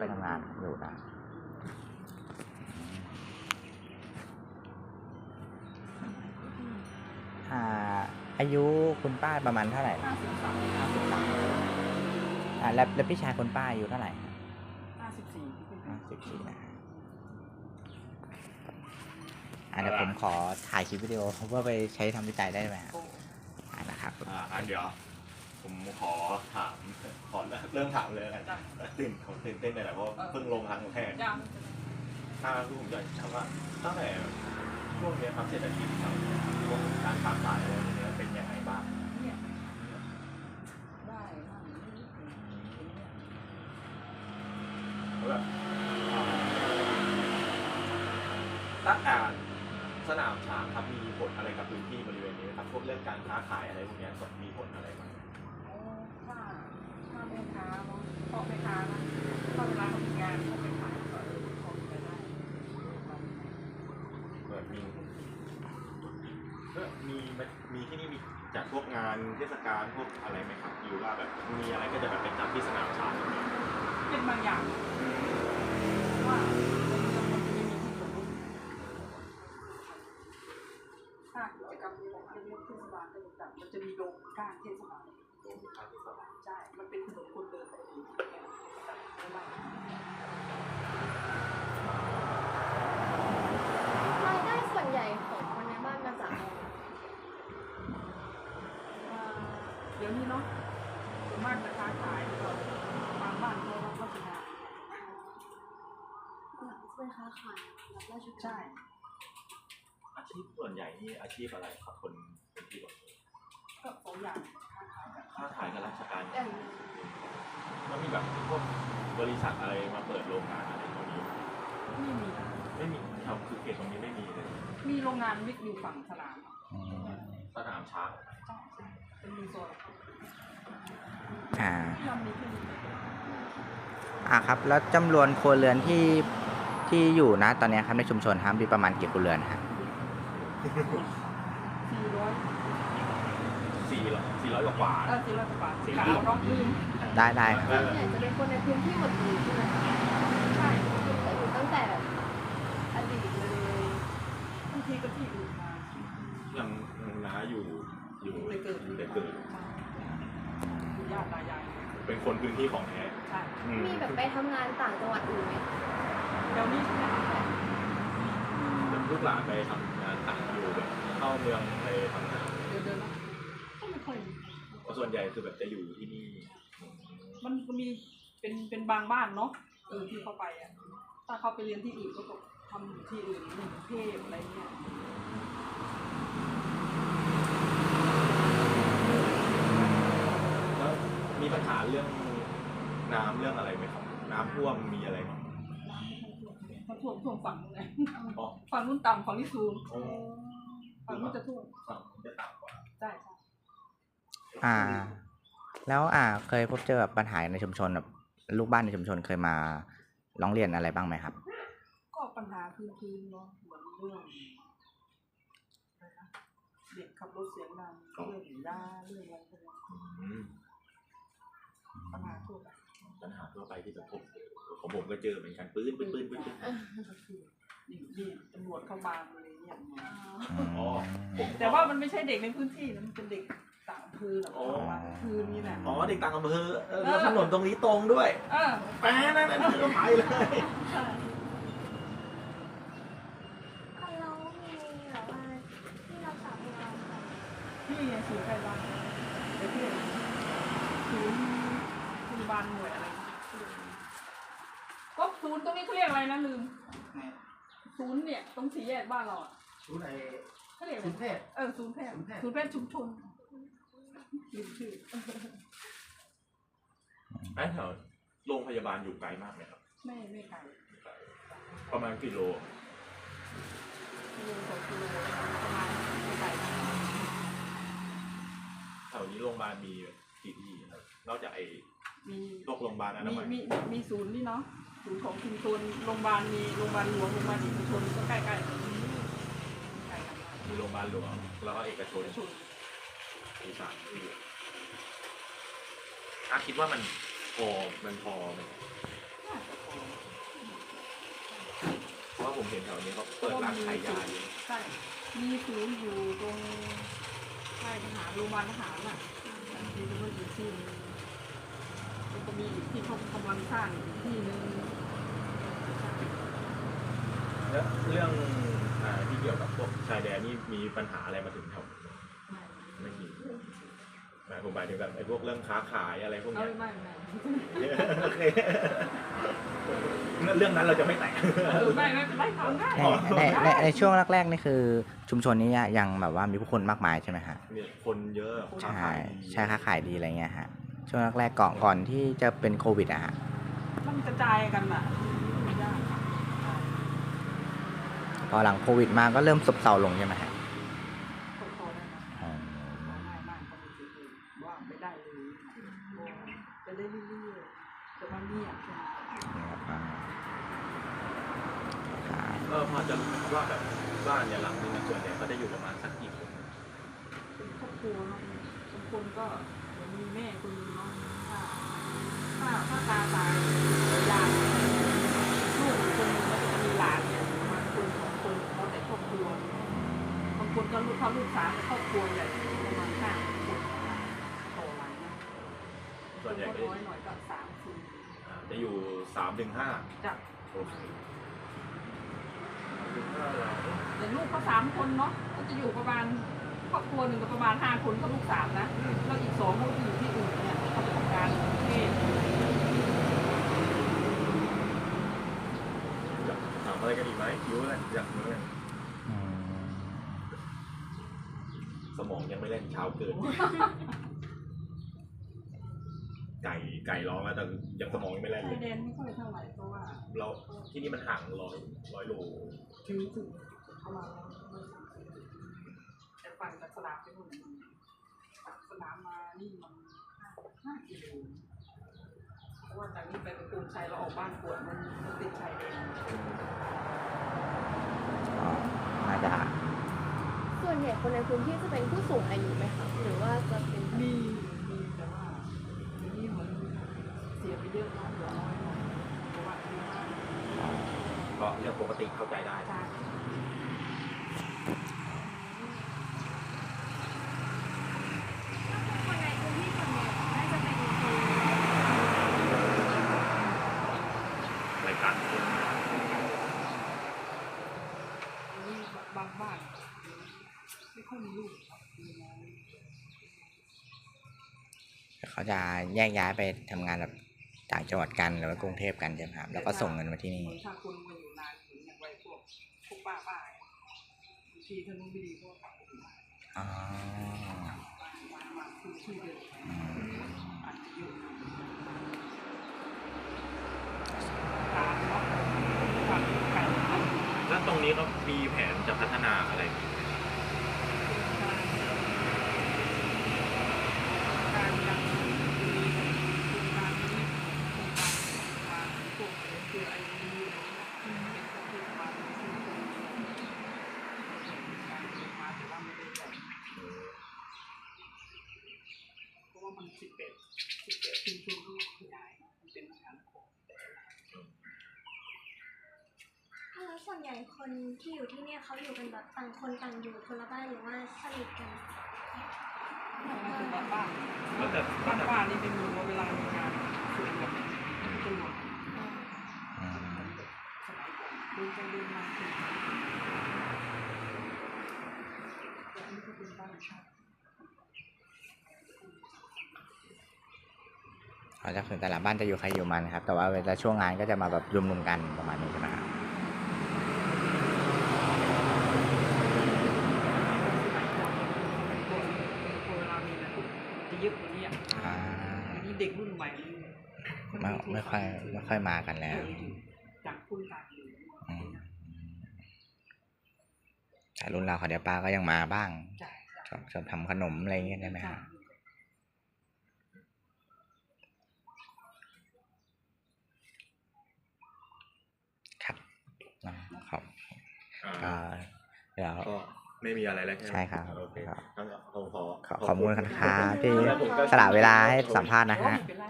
ไปทำงานอยู่นะอ่าอายุคุณป้าประมาณเท่าไหร่ห้าสิบสามห้าสิบสามอ่าแล้วแล้วพี่ชายคุณป้าอายุเท่าไหร่ห้าสิบสี่ที่ขึ้นไปห้าสิบสี่นะอ่าเดี๋ยวผมขอถ่ายคลิปวิดีโอเพื่อไปใช้ทำวิจัยได้ไหมครับโอ้อ่านะครับ อ่าอันเดี๋ยว ผมขอถามขอเริ่มถามเลยแล้วกันตื่นผมตื่นเต้นไปแหละเพราะเพิ่งลงครั้งแรกยังถ้าคือผมอยากถามว่าตั้งแต่ช่วงเนี้ยครับเศรษฐกิจครับพวกการค้าขายอะไรพวกเนี้ยเป็นยังไงบ้าง เนี่ยได้บ้างไม่รู้เป็นเป็นเนี่ย แบบตั้งแต่สนามช้างครับมีผลอะไรกับพื้นที่บริเวณนี้ไหมครับพวกเรื่องการค้าขายอะไรพวกเนี้ยมีผลอะไรบ้าง โอ้ถ้าถ้าแม่ค้าเนาะพ่อแม่ค้านะถ้าเวลาเขามีงานเขาไปขายก็เออเขาไปได้ แบบมีก็มีมีที่นี่มีจัดพวกงาน เทศกาลพวกอะไรไหมครับหรือว่าแบบมีอะไรก็จะแบบเป็นจัดที่สนามช้างอย่างเงี้ยเป็นบางอย่างว่ามันจะไม่มีที่สมมติถ้ากิจกรรมของเรื่องเทศบาลก็จะจัดมันจะมีโรงกล้างเทศบาล โรงทานที่สนาม ใช่ มันเป็นถนนคนเดินปกติเนี่ยจัดไม่ได้ รายได้ส่วนใหญ่ของคนในบ้านมาจากอะไร อ่าเดี๋ยวนี้เนาะส่วนมากจะค้าขายก็บางบ้านเขารับราชการ เป็นค้าขายรับราชการใช่อาชีพส่วนใหญ่นี่อาชีพอะไรครับคนคนที่แบบก็สองอย่างค้าขายแบบค้าขายกับราชการอย่างมันมีแบบพวกบริษัทอะไรมาเปิดโรงงานอะไรตรงนี้ไม่มีไม่มีครับคือเขตตรงนี้ไม่มีเลยมีโรงงานวิทย์อยู่ฝั่งสนามอืมสนามช้างใช่ใช่เป็นรีสอร์ทอ่าที่เรามีที่นี่อ่าครับ แล้วจำนวนครัวเรือนที่ ที่อยู่นะตอนเนี้ยครับในชุมชนครับมีประมาณกี่ครัวเรือนฮะสี่ร้อยสี่ร้อยสี่ร้อยกว่าเออสี่ร้อยกว่าบาทสี่ร้อยน้องลืมได้ได้ครับส่วนใหญ่จะเป็นคนในพื้นที่หมดเลยใช่ไหมคะใช่แต่อยู่ตั้งแต่แบบอดีตเลยบางทีก็ที่อื่นมายังยังน้าอยู่อยู่ไปเกิดแต่เกิดอยู่ญาติตายายเป็นคนพื้นที่ของแท้ใช่อืมีแบบไปทำงานต่างจังหวัดอื่นไหมเดี๋ยวนี้แบบลูกหลานไปทำงานต่างอยู่แบบเข้าเมืองไปทำงานเดี๋ยวเดินนะก็ไม่ค่อยมีเพราะส่วนใหญ่คือแบบจะอยู่ที่นี่มันก็มีเป็นเป็นบางบ้านเนาะเออที่เขาไปอะ ถ้าเขาไปเรียนที่อื่นก็ต้องทำอยู่ที่อื่นในกรุงเทพอะไรเงี้ยแล้วมีปัญหาเรื่องน้ำเรื่องอะไรไหมครับ น้ำท่วมมีอะไรไหม ท่วมท่วมฝั่งนู้นไงอ๋อฝั่งนู้นต่ำฝั่งนี้สูงโอ้ฝั่งนู้นจะท่วมฝั่งจะต่ำกว่าใช่ใช่อ่า แล้วอ่า เคยพบเจอแบบปัญหาในชุมชนแบบลูกบ้านในชุมชนเคยมาร้องเรียนอะไรบ้างไหมครับ ก็ปัญหาพื้นๆเนาะเหมือนเรื่องอะไรนะเด็กขับรถเสียงดังเรื่องหย่าเรื่องอะไรพวกนี้อืมปัญหาทั่วไปปัญหาทั่วไปที่จะพบ ของผมก็เจอเหมือนกันปื้นปื้นปื้นปื้นปื้นก็คือนี่นี่ตำรวจเข้ามาอะไรเงี้ยอ๋อผมแต่ว่ามันไม่ใช่เด็กในพื้นที่นะมันเป็นเด็กต่างอำเภอหรอกประมาณคืนนี้แหละอ๋อเด็กต่างอำเภอเออแล้วถนนตรงนี้ตรงด้วยเออแป๊ะนั่นนั่นก็ไปเลยใช่อะแล้วมีแบบว่าที่รักษาพยาบาลค่ะพี่ไงศูนย์ใกล้บ้านไอ้ที่ศูนย์พยาบาลหน่วยอะไรก็ ศูนย์ตรงนี้เขาเรียกอะไรนะลืมศูนย์เนี่ยตรงสี่แยกบ้านเราอะชุดไอ้เขาเรียกอะไรชุดแพทย์เออศูนย์แพทย์ศูนย์แพทย์ศูนย์แพทย์ชุมชนลืมชื่อไอ้แถวโรงพยาบาลอยู่ไกลมากไหมครับ ไม่ไม่ไกลประมาณกิโลกิโลสองกิโลประมาณไม่ไกลมากแถวนี้โรงพยาบาลมีกี่ที่ครับนอกจากไอ้ มีพวกโรงพยาบาลอนามีมัยมีมีมีศูนย์นี่เนาะศูนย์ของชุมชนโรงพยาบาลมีโรงพยาบาลหลวงโรงพยาบาลเอกชนก็ใกล้ๆกันใกล้กันมากมีโรงพยาบาลหลวงแล้วก็เอกชนเอกชนมีสามที่อาคิดว่ามันพอมันพอไหมน่าจะพอผมเห็นแถวนี้เขาเปิดร้านขายยาอยู่ใช่มีศูนย์อยู่ตรงค่ายทหารโรงพยาบาลทหารน่ะมีตำรวจอยู่ที่หนึงแล้ว ก็มีที่เขากำลังสร้างอีกที่หนึงแล้วเรื่องอ่าที่เกี่ยวกับพวกชายแดนนี่มีปัญหาอะไรมาถึงแถวนี้ไหมไม่มีหมายผมหมายถึงแบบไอ้พวกเรื่องค้าขายอะไรพวกเอาเนี้ยไม่ไม่ โอเคเรื่องนั้นเราจะไม่แตะเออไม่ไม่ทำได้ในในในในช่วงแรกๆนี่คือชุมชนนี้ยังแบบว่ามีผู้คนมากมายใช่ไหมฮะ เนี่ยคนเยอะค้าใช่ขายดีใช่ค้าขายดีอะไรเงี้ยฮะ ช่วงแรกๆก่อนก่อนที่จะเป็นโควิดอะฮะมันกระจายกันอะมันยากพอหลังโควิดมาก็เริ่มซบเซาลงใช่ไหมฮะพอๆได้นะอ๋อง่ายมากก็ไม่ถึงเลยว่าไม่ได้เลยไปได้เรื่อยๆแต่มันเงียบใช่ไหมครับอ่าครับก็พอจะรู้ว่าแบบบ้านเนี่ยหลังนึงอะส่วนใหญ่เขาจะอยู่ประมาณสักกี่คน เป็นครอบครัวเนาะบางคนก็ เดี๋ยวมีแม่คนนึงเนาะถ้าถ้าถ้าตาตายยายลูกคนนึงแล้วจะมีหลานเนี่ยมาณคนสองคนแล้วแต่ครอบครัวบางคนก็ลูกเขาลูกสามแต่ครอบครัวใหญ่ประมาณห้าคนต่อหลังนะส่วนใหญ่ก็น้อยหน่อยก็สามสี่อ่าจะอยู่สามถึงห้าจากโอเคถึงห้าหลังแต่ลูกเขาสามคนเนาะก็จะอยู่ประมาณ ครอบครัวหนึ่งก็ประมาณห้าคนก็ลูกสามนะอืมแล้วอีกสองก็อยู่ที่อื่นเนี่ยเขาไปทำงานกรุงเทพอยากถามอะไรกันอีกไหมคิวอะไรอยากรู้อะไรอืมสมองยังไม่เล่นเช้าเกิน ไก่ไก่ร้องแล้วแต่ยังสมองยังไม่เล่นชาเลยยแดนไม่ค่อยเท่าไหร่เพราะว่าเราที่นี่มันห่างร้อยร้อยโล ถึงถึงประมาณแต่ ฝั่งจากสนามไปนู่นจากสนามมานี่มันห้าห้ากิโลเพราะว่าจากนี้ไปประตูชัยเราออกบ้านปวดมันมันติดชายแดนอ๋อน่าจะส่วนใหญ่คนในพื้นที่จะเป็นผู้สูงอายุไหมคะหรือว่าจะเป็นมีมีแต่ว่าเดี๋ยวนี้เหมือนเสียไปเยอะเนาะเหลือน้อยหน่อยเพราะว่าอายุมากก็เรื่องปกติเข้าใจได้ ใช่ คนในพื้นที่ส่วนใหญ่น่าจะเป็นคน รายการคน อันนี้บางบ้านไม่ ค่อยมีลูกครับมีน้อยเขาจะแยกย้ายไปทำงานแบบต่างจังหวัดกันหรือว่ากรุงเทพกันใช่ไหมครับแล้วก็ส่งเงินมาที่นี่ ถ้าคนมาอยู่นานถึงอย่างไรพวกพวกป้าป้าๆบางทีถ้านุ่มไม่ดีก็กลับไปอยู่บ้านอ๋อมามาคือที่เดิมอืมอาจจะอยู่ตามเนาะความไก่แล้วตรงนี้ก็มีแผนจะพัฒนาอะไรการยังมีโครงการนี้โครงการมาพวกคือไอ้นี่เป็นประเทศมาเป็นชุมชนการมาแต่ว่าไม่ได้แบบ เพราะว่ามันสิบเอ็ดสิบเอ็ดชุมชนก็ขยายมันเป็นงานของ แล้วส่วนใหญ่คนที่อยู่ที่เนี่ยเขาอยู่กันแบบต่างคนต่างอยู่คนละบ้านหรือว่าสนิทกันมันเป็นบ้านบ้านแล้วแต่บ้านบ้านนี่เป็นมือว่าเวลามีงานส่วนแบบตำรวจสมัยก่อนดินไปเดินมาคือแต่นนี้ก็เป็นบ้านชาติเขาจะคือแต่ละบ้านจะอยู่ใครอยู่มันครับ แต่ว่าเวลาช่วงงานก็จะมาแบบรวมๆกันประมาณนี้ใช่ไหมครับ สมัยก่อนสมัยก่อนพอเวลามีอะไรปุ๊บจะเยอะกว่านี้อะ อ่า อันนี้ เด็กรุ่นใหม่นี่ไม่ไม่ค่อยไม่ค่อยมากันแล้วจากคุณต่างอยู่อืมแต่รุ่นเราเขาเดี๋ยวป้าก็ยังมาบ้างใช่ชอบชอบทำขนมอะไรอย่างเงี้ยได้ไหมใช่ครับครับอ่าครับอ่าก็เดี๋ยวก็ ไม่มีอะไรแล้วใช่ไหมใช่ครับโอเคครับ งั้นผมขอขอขอบคุณครับที่แล้วผมก็สละเวลาให้สัมภาษณ์นะฮะไม่เป็นไร